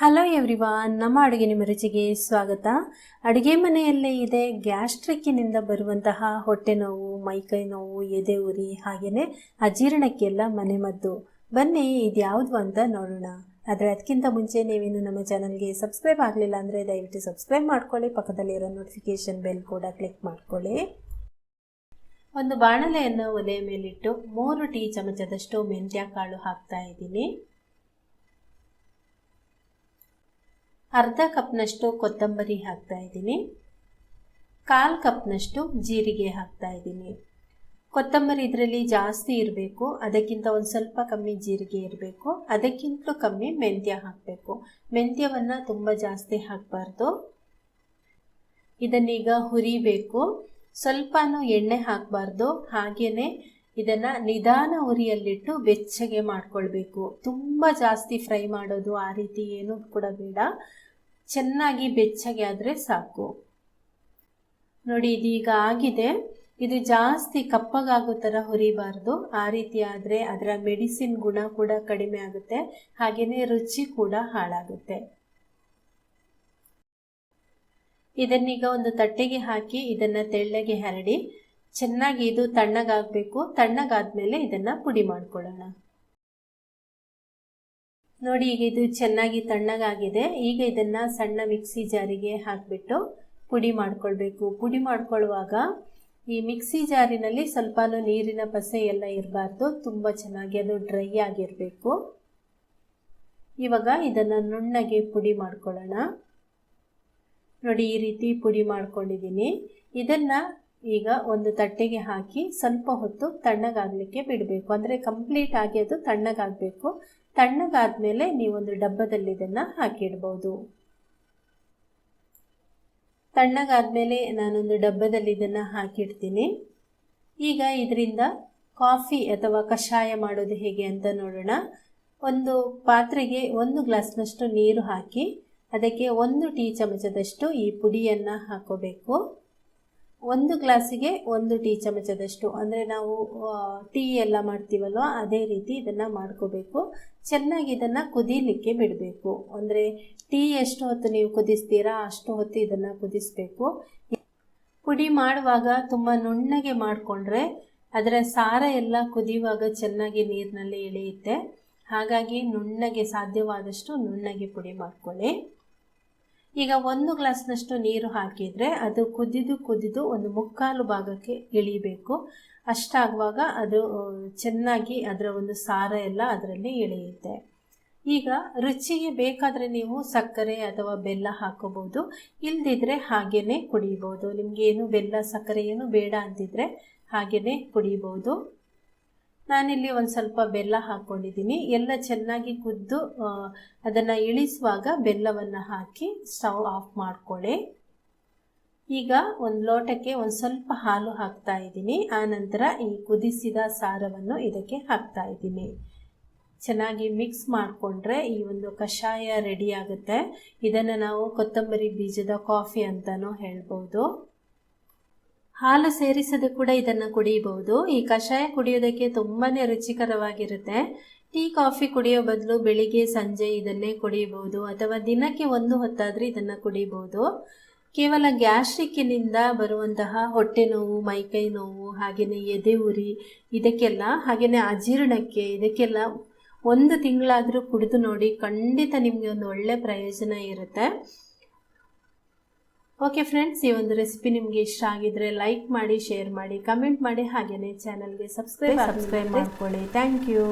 Hello everyone ನಮ್ಮ ಅಡುಗೆ ನಿಮ್ಮ ರುಚಿಗೆ ಸ್ವಾಗತ. ಅಡುಗೆ ಮನೆಯಲ್ಲೇ ಇದೆ ಗ್ಯಾಸ್ಟ್ರಿಕ್ಕಿನಿಂದ ಬರುವಂತಹ ಹೊಟ್ಟೆ ನೋವು ಮೈಕೈ ನೋವು, ಎದೆ ಉರಿ ಹಾಗೆಯೇ ಅಜೀರ್ಣಕ್ಕೆಲ್ಲ ಮನೆಮದ್ದು ಬನ್ನಿ, ಇದ್ಯಾವುದು ಅಂತ ನೋಡೋಣ. ಆದರೆ ಅದಕ್ಕಿಂತ ಮುಂಚೆ ನೀವೇನು ನಮ್ಮ ಚಾನಲ್ಗೆ ಸಬ್ಸ್ಕ್ರೈಬ್ ಆಗಲಿಲ್ಲ ಅಂದರೆ ದಯವಿಟ್ಟು ಸಬ್ಸ್ಕ್ರೈಬ್ ಮಾಡ್ಕೊಳ್ಳಿ, ಪಕ್ಕದಲ್ಲಿರೋ ನೋಟಿಫಿಕೇಷನ್ ಬೆಲ್ ಕೂಡ ಕ್ಲಿಕ್ ಮಾಡ್ಕೊಳ್ಳಿ. ಒಂದು ಬಾಣಲೆಯನ್ನು ಒಲೆಯ ಮೇಲಿಟ್ಟು ಮೂರು ಟೀ ಚಮಚದಷ್ಟು ಮೆಂತ್ಯ ಕಾಳು ಹಾಕ್ತಾ ಇದ್ದೀನಿ. ಅರ್ಧ ಕಪ್ನಷ್ಟು ಕೊತ್ತಂಬರಿ ಹಾಕ್ತಾ ಇದ್ದೀನಿ. ಕಾಲು ಕಪ್ನಷ್ಟು ಜೀರಿಗೆ ಹಾಕ್ತಾ ಇದ್ದೀನಿ. ಕೊತ್ತಂಬರಿ ಇದರಲ್ಲಿ ಜಾಸ್ತಿ ಇರಬೇಕು. ಅದಕ್ಕಿಂತ ಒಂದು ಸ್ವಲ್ಪ ಕಮ್ಮಿ ಜೀರಿಗೆ ಇರಬೇಕು. ಅದಕ್ಕಿಂತಲೂ ಕಮ್ಮಿ ಮೆಂತ್ಯ ಹಾಕಬೇಕು. ಮೆಂತ್ಯವನ್ನು ತುಂಬ ಜಾಸ್ತಿ ಹಾಕಬಾರ್ದು. ಇದನ್ನೀಗ ಹುರಿಬೇಕು. ಸ್ವಲ್ಪನೂ ಎಣ್ಣೆ ಹಾಕಬಾರ್ದು. ಹಾಗೆಯೇ ಇದನ್ನು ನಿಧಾನ ಉರಿಯಲ್ಲಿಟ್ಟು ಬೆಚ್ಚಗೆ ಮಾಡ್ಕೊಳ್ಬೇಕು. ತುಂಬ ಜಾಸ್ತಿ ಫ್ರೈ ಮಾಡೋದು ಆ ರೀತಿ ಏನು ಕೂಡ ಬೇಡ. ಚೆನ್ನಾಗಿ ಬೆಚ್ಚಗೆ ಆದರೆ ಸಾಕು. ನೋಡಿ ಇದೀಗ ಆಗಿದೆ. ಇದು ಜಾಸ್ತಿ ಕಪ್ಪಗಾಗೋ ಥರ ಹುರಿಬಾರ್ದು. ಆ ರೀತಿ ಆದರೆ ಅದರ ಮೆಡಿಸಿನ್ ಗುಣ ಕೂಡ ಕಡಿಮೆ ಆಗುತ್ತೆ. ಹಾಗೆಯೇ ರುಚಿ ಕೂಡ ಹಾಳಾಗುತ್ತೆ. ಇದನ್ನೀಗ ಒಂದು ತಟ್ಟೆಗೆ ಹಾಕಿ ಇದನ್ನು ತೆಳ್ಳಗೆ ಹರಡಿ ಚೆನ್ನಾಗಿ ಇದು ತಣ್ಣಗಾಗಬೇಕು. ತಣ್ಣಗಾದ್ಮೇಲೆ ಇದನ್ನು ಪುಡಿ ಮಾಡ್ಕೊಳ್ಳೋಣ. ನೋಡಿ, ಈಗ ಇದು ಚೆನ್ನಾಗಿ ತಣ್ಣಗಾಗಿದೆ. ಈಗ ಇದನ್ನು ಸಣ್ಣ ಮಿಕ್ಸಿ ಜಾರಿಗೆ ಹಾಕಿಬಿಟ್ಟು ಪುಡಿ ಮಾಡ್ಕೊಳ್ಬೇಕು. ಪುಡಿ ಮಾಡ್ಕೊಳ್ಳುವಾಗ ಈ ಮಿಕ್ಸಿ ಜಾರಿನಲ್ಲಿ ಸ್ವಲ್ಪ ನೀರಿನ ಪಸೆ ಎಲ್ಲ ಇರಬಾರ್ದು. ತುಂಬ ಚೆನ್ನಾಗಿ ಅದು ಡ್ರೈ ಆಗಿರಬೇಕು. ಇವಾಗ ಇದನ್ನು ನುಣ್ಣಗೆ ಪುಡಿ ಮಾಡ್ಕೊಳ್ಳೋಣ. ನೋಡಿ, ಈ ರೀತಿ ಪುಡಿ ಮಾಡ್ಕೊಂಡಿದ್ದೀನಿ. ಇದನ್ನು ಈಗ ಒಂದು ತಟ್ಟೆಗೆ ಹಾಕಿ ಸ್ವಲ್ಪ ಹೊತ್ತು ತಣ್ಣಗಾಗಲಿಕ್ಕೆ ಬಿಡಬೇಕು. ಅಂದರೆ ಕಂಪ್ಲೀಟ್ ಆಗಿ ಅದು ತಣ್ಣಗಾಗಬೇಕು. ತಣ್ಣಗಾದ ಮೇಲೆ ನೀವೊಂದು ಡಬ್ಬದಲ್ಲಿ ಇದನ್ನು ಹಾಕಿಡ್ಬೋದು. ತಣ್ಣಗಾದ್ಮೇಲೆ ನಾನೊಂದು ಡಬ್ಬದಲ್ಲಿ ಇದನ್ನು ಹಾಕಿಡ್ತೀನಿ. ಈಗ ಇದರಿಂದ ಕಾಫಿ ಅಥವಾ ಕಷಾಯ ಮಾಡೋದು ಹೇಗೆ ಅಂತ ನೋಡೋಣ. ಒಂದು ಪಾತ್ರೆಗೆ ಒಂದು ಗ್ಲಾಸ್ನಷ್ಟು ನೀರು ಹಾಕಿ ಅದಕ್ಕೆ ಒಂದು ಟೀ ಚಮಚದಷ್ಟು ಈ ಪುಡಿಯನ್ನು ಹಾಕೋಬೇಕು. ಒಂದು ಗ್ಲಾಸಿಗೆ ಒಂದು ಟೀ ಚಮಚದಷ್ಟು ಅಂದರೆ ನಾವು ಟೀ ಎಲ್ಲ ಮಾಡ್ತೀವಲ್ವ, ಅದೇ ರೀತಿ ಇದನ್ನು ಮಾಡ್ಕೋಬೇಕು. ಚೆನ್ನಾಗಿ ಇದನ್ನು ಕುದೀಲಿಕ್ಕೆ ಬಿಡಬೇಕು. ಅಂದರೆ ಟೀ ಎಷ್ಟು ಹೊತ್ತು ನೀವು ಕುದಿಸ್ತೀರಾ, ಅಷ್ಟು ಹೊತ್ತು ಇದನ್ನು ಕುದಿಸ್ಬೇಕು. ಪುಡಿ ಮಾಡುವಾಗ ತುಂಬ ನುಣ್ಣಗೆ ಮಾಡಿಕೊಂಡ್ರೆ ಅದರ ಸಾರ ಎಲ್ಲ ಕುದಿಯುವಾಗ ಚೆನ್ನಾಗಿ ನೀರಿನಲ್ಲಿ ಇಳಿಯುತ್ತೆ ಹಾಗಾಗಿ ನುಣ್ಣಗೆ ಸಾಧ್ಯವಾದಷ್ಟು ನುಣ್ಣಗೆ ಪುಡಿ ಮಾಡ್ಕೊಳ್ಳಿ. ಈಗ ಒಂದು ಗ್ಲಾಸ್ನಷ್ಟು ನೀರು ಹಾಕಿದರೆ ಅದು ಕುದಿದು ಕುದಿದು ಒಂದು ಮುಕ್ಕಾಲು ಭಾಗಕ್ಕೆ ಇಳಿಬೇಕು. ಅಷ್ಟಾಗುವಾಗ ಅದು ಚೆನ್ನಾಗಿ ಅದರ ಒಂದು ಸಾರ ಎಲ್ಲ ಅದರಲ್ಲಿ ಇಳಿಯುತ್ತೆ ಈಗ ರುಚಿಗೆ ಬೇಕಾದರೆ ನೀವು ಸಕ್ಕರೆ ಅಥವಾ ಬೆಲ್ಲ ಹಾಕೋಬೋದು ಇಲ್ದಿದ್ರೆ ಹಾಗೆಯೇ ಕುಡಿಬೋದು. ನಿಮಗೇನು ಬೆಲ್ಲ ಸಕ್ಕರೆ ಏನು ಬೇಡ ಅಂತಿದ್ರೆ ಹಾಗೇನೆ ಕುಡಿಬೋದು. ನಾನಿಲ್ಲಿ ಒಂದು ಸ್ವಲ್ಪ ಬೆಲ್ಲ ಹಾಕ್ಕೊಂಡಿದ್ದೀನಿ ಎಲ್ಲ ಚೆನ್ನಾಗಿ ಕುದ್ದು ಅದನ್ನು ಇಳಿಸುವಾಗ ಬೆಲ್ಲವನ್ನು ಹಾಕಿ ಸ್ಟವ್ ಆಫ್ ಮಾಡ್ಕೊಳ್ಳಿ. ಈಗ ಒಂದು ಲೋಟಕ್ಕೆ ಒಂದು ಸ್ವಲ್ಪ ಹಾಲು ಹಾಕ್ತಾ ಇದ್ದೀನಿ. ಆನಂತರ ಈ ಕುದಿಸಿದ ಸಾರವನ್ನು ಇದಕ್ಕೆ ಹಾಕ್ತಾ ಇದ್ದೀನಿ. ಚೆನ್ನಾಗಿ ಮಿಕ್ಸ್ ಮಾಡಿಕೊಂಡ್ರೆ ಈ ಒಂದು ಕಷಾಯ ರೆಡಿ ಆಗುತ್ತೆ. ಇದನ್ನು ನಾವು ಕೊತ್ತಂಬರಿ ಬೀಜದ ಕಾಫಿ ಅಂತಲೂ ಹೇಳ್ಬೋದು. ಹಾಲು ಸೇರಿಸದೆ ಕೂಡ ಇದನ್ನು ಕುಡಿಯಬಹುದು ಈ ಕಷಾಯ ಕುಡಿಯೋದಕ್ಕೆ ತುಂಬಾ ರುಚಿಕರವಾಗಿರುತ್ತೆ. ಟೀ, ಕಾಫಿ ಕುಡಿಯೋ ಬದಲು ಬೆಳಿಗ್ಗೆ, ಸಂಜೆ ಇದನ್ನೇ ಕುಡಿಯಬಹುದು ಅಥವಾ ದಿನಕ್ಕೆ ಒಂದು ಹೊತ್ತಾದರೆ ಇದನ್ನು ಕುಡಿಯಬಹುದು ಕೇವಲ ಗ್ಯಾಸ್ಟ್ರಿಕ್ಕಿನಿಂದ ಬರುವಂತಹ ಹೊಟ್ಟೆ ನೋವು, ಮೈಕೈ ನೋವು ಹಾಗೆಯೇ ಎದೆ ಉರಿ, ಇದಕ್ಕೆಲ್ಲ ಹಾಗೆಯೇ ಅಜೀರ್ಣಕ್ಕೆ, ಇದಕ್ಕೆಲ್ಲ ಒಂದು ತಿಂಗಳಾದರೂ ಕುಡಿದು ನೋಡಿ ಖಂಡಿತ ನಿಮಗೆ ಒಂದು ಒಳ್ಳೆ ಪ್ರಯೋಜನ ಇರುತ್ತೆ. ಓಕೆ ಫ್ರೆಂಡ್ಸ್ ಈ ಒಂದು ರೆಸಿಪಿ ನಿಮಗೆ ಇಷ್ಟ ಆಗಿದ್ರೆ ಲೈಕ್ ಮಾಡಿ ಶೇರ್ ಮಾಡಿ ಕಮೆಂಟ್ ಮಾಡಿ ಹಾಗೇನೆ ಚಾನಲ್ಗೆ ಸಬ್ಸ್ಕ್ರೈಬ್ ಸಬ್ಸ್ಕ್ರೈಬ್ ಮಾಡ್ಕೊಳ್ಳಿ. Thank you